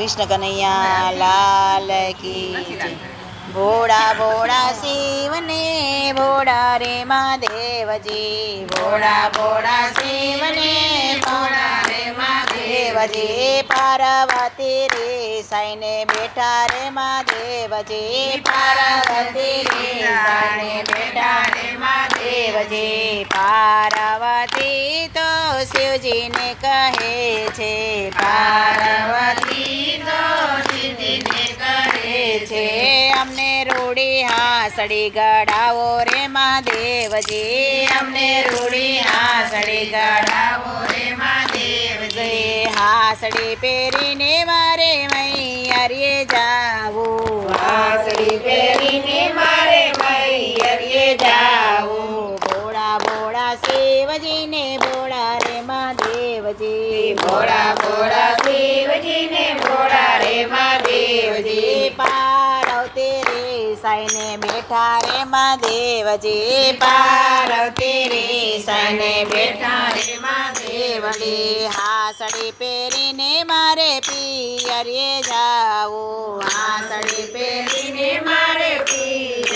કૃષ્ણ કનૈયા લાલ કી. ભોળા ભોળા શિવને, ભોળા રે મહાદેવજી. ભોળા ભોળા શિવને, ભોળા રે મહાદેવજી. પાર્વતી રે સાઈને બેઠા રે મહાદેવજી. પાર્વતી રે સાઈને બેઠા મહાદેવજી પાર્વતી તો શિવજીને કહે છે પાર્વતી તો શિવજીને કહે છે અમને રૂડી હાસડી ગડાવો રે મહાદેવજી. અમને રૂડી હાસડી ગડાવો રે મહાદેવજી. હાસડી પહેરીને મારે મૈયરીએ જાવું. હાસડી પહેરીને શિવજીને ભોળા રે મહાદેવજી ભોળા ભોળા શિવજીને ભોળા રે મહાદેવજી પાર્વતી રે સાઈને બેઠા રે મહાદેવજી પાર્વતી રે સાઈને બેઠા રે મહાદેવજી હાસડી પહેરીને મારે પિયરીએ જાઓ હાસડી પહેરીને મારે પિયરીએ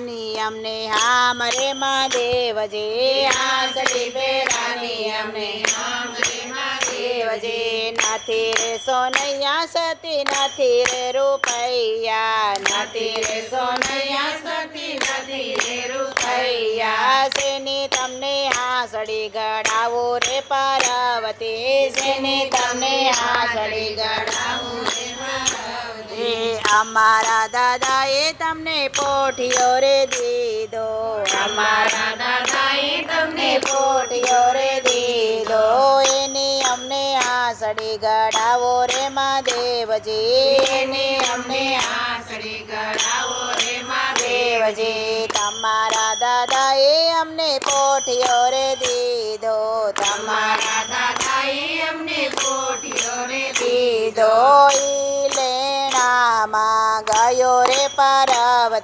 પહેરાની અમને હામ રે મહાદેવજી હાસડી પહેરાની અમને હામ રે મહાદેવજી નથી રે સોનૈયા સતી નથી રે રૂપૈયા. નાથી રે સોનૈયા સતી નથી રે રૂપૈયા. શેની તમને હાસડી ગડાવો રે પાર્વતી શેની તમને હાસડી ગડાવો અમારા દાદાએ તમને પોઠિયો રે દીધો. અમારા દાદાએ તમને પોઠિયો રે દીધો. એની અમને આસડી ગડાવો રે મહાદેવજી. એની અમને આસડી ગડાવો રે મહાદેવજી. તમારા દાદાએ અમને પોઠિયો રે દીધો. તમારા દાદાએ અમને પોઠિયો રે દીધો.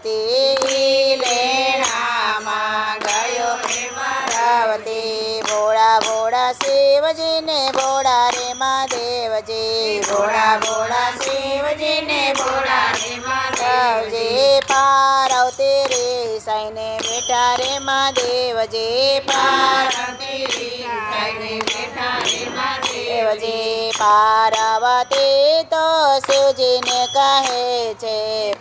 ઈ લેણામાં ગયો રે પાર્વતી. ભોળા ભોળા શિવજીને ભોળા રે મહાદેવજી. ભોળા ભોળા શિવજીને ભોળા રે મહાદેવજી. પારવતી રે સાઈને બેઠા રે મહાદેવજી. પારવતી રે સાઈને બેઠા રે મહાદેવજી. પાર્વતી તો શિવજીને કહે છે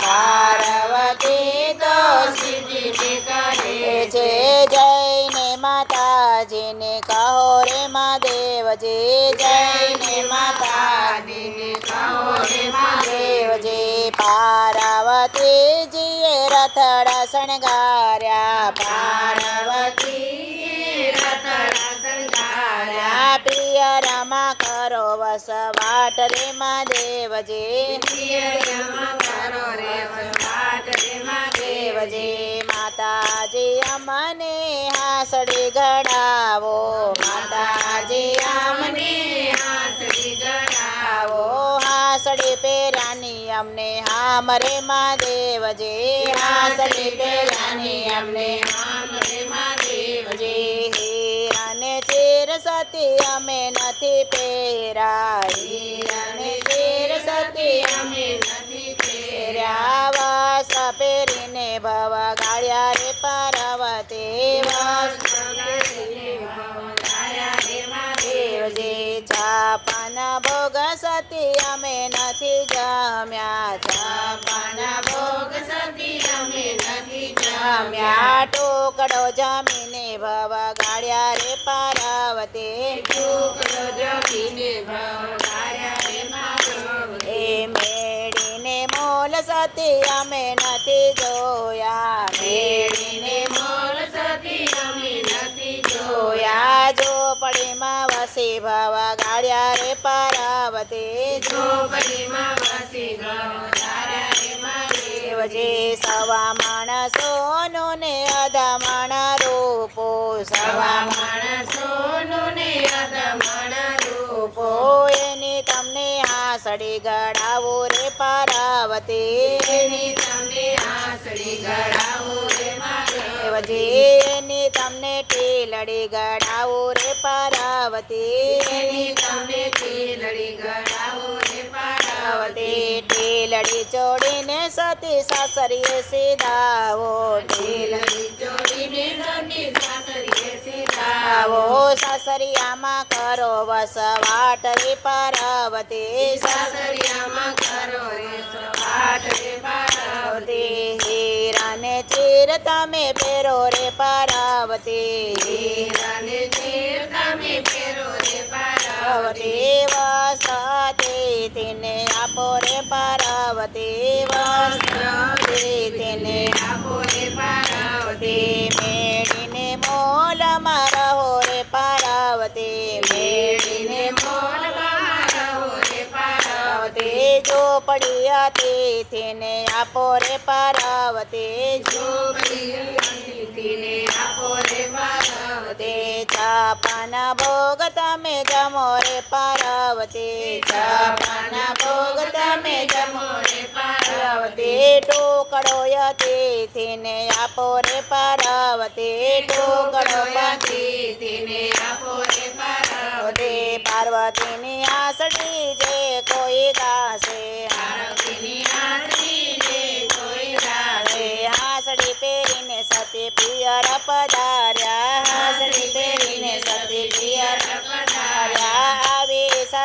માતાજીને કહો રે મહાદેવજી જયને માતાજીને કહો રે મહાદેવજી પાર્વતીજીએ રથડા શણગાર્યા પાર્વતી રથડા શણગાર્યા. પિયરમાં કરો વસવાટ રે મહાદેવજી રમા કરો રે વસવાટ રે મહાદેવજી માતાજી અમને હાસડી ગડાવો માતાજી અમને હાસડી ગડાવો હાસડી પહેરાની અમને હામરે મહાદેવજી. હાસડી પહેરાની અમને હામ રે મહાદેવજી. હીરાને ચીર સતી અમે નથી પહેરાઈ. અને ચેર સતી સતી અમે નથી જમ્યા ચાપાના ભોગ સતી અમે નથી જમ્યા. ટોકડો જમીને ભવ ગાળ્યા રે પાર્વતી. ટોકડો જમીને ભવ ગાળ્યા રે મહાદેવજી એ મેળીને મોલ સતી અમે નથી જોયા. ઝોપડીમાં વસી ભવ ગાળ્યા રે પાર્વતી. ઝોપડીમાં વસી જે સવા માણસોનું ને અધા માણા રૂપો સવા માણસોનું ને અધા માણા રૂપો એની તમને હાસડી ગડાવો રે પાર્વતી. એની તમને હાસડી ગડાવો રે પાર્વતી. એની તમને ટીલડી ગડાવું રે પાર્વતી. એની તમને ટીલડી ગળાવો રે પાર્વતી. ટીલડી ચોડીને સતી સાસરીએ સીધાવો. ટીલડી જોડીને સતી સાસરીએ સીધા આવો સાસરિયામાં કરો વસવાટ રે પાર્વતી. સાસરિયામાં કરો રે સવાટ રે પાર્વતી. હીરાને ચીર તમે પેરો રે પાર્વતી. હીરાને ચીર તમે પેરો રે પાર્વતી. પાર્વતી વસતી તિને આપો રે પાર્વતી વસતી. હતી તેને આપો રે પાર્વતી. ઝૂંપડી આપો રે પાર્વતી. તે ચાપાના ભોગ તમે જમો રે પાર્વતી. ચાપાના ભોગ તમે જમો રે પાર્વતી. ટોકડો યતી તેને આપો રે પાર્વતી. ટોકડો પાતી આપો રે પાર્વતી. પાર્વતી પાર્વતીની આસડી જે કોઈ ગાશે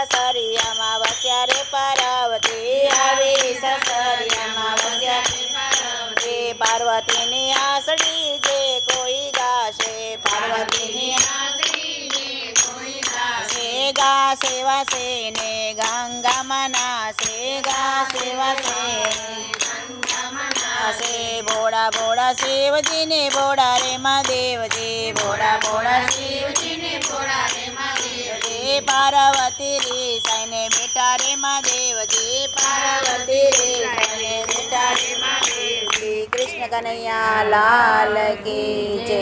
સસરિયામાં વસ્યા રે પાર્વતી આવી. સસરિયામાં વસ્યા રે પાર્વતીની આસડી જે કોઈ ગાશે પાર્વતીની ગાશે. ગાશે વાસે ને ગંગામાં નાશે ગાશે વાસે આસે ભોળા ભોળા શિવજીને ભોળા રે મા દેવજી ભોળા ભોળા રે શિવજી પાર્વતી રે સાઈને બેટા રે મહાદેવજી પાર્વતી રે સાઈને બેટા રે મહાદેવજી કૃષ્ણ કનૈયા લાલ કી જય.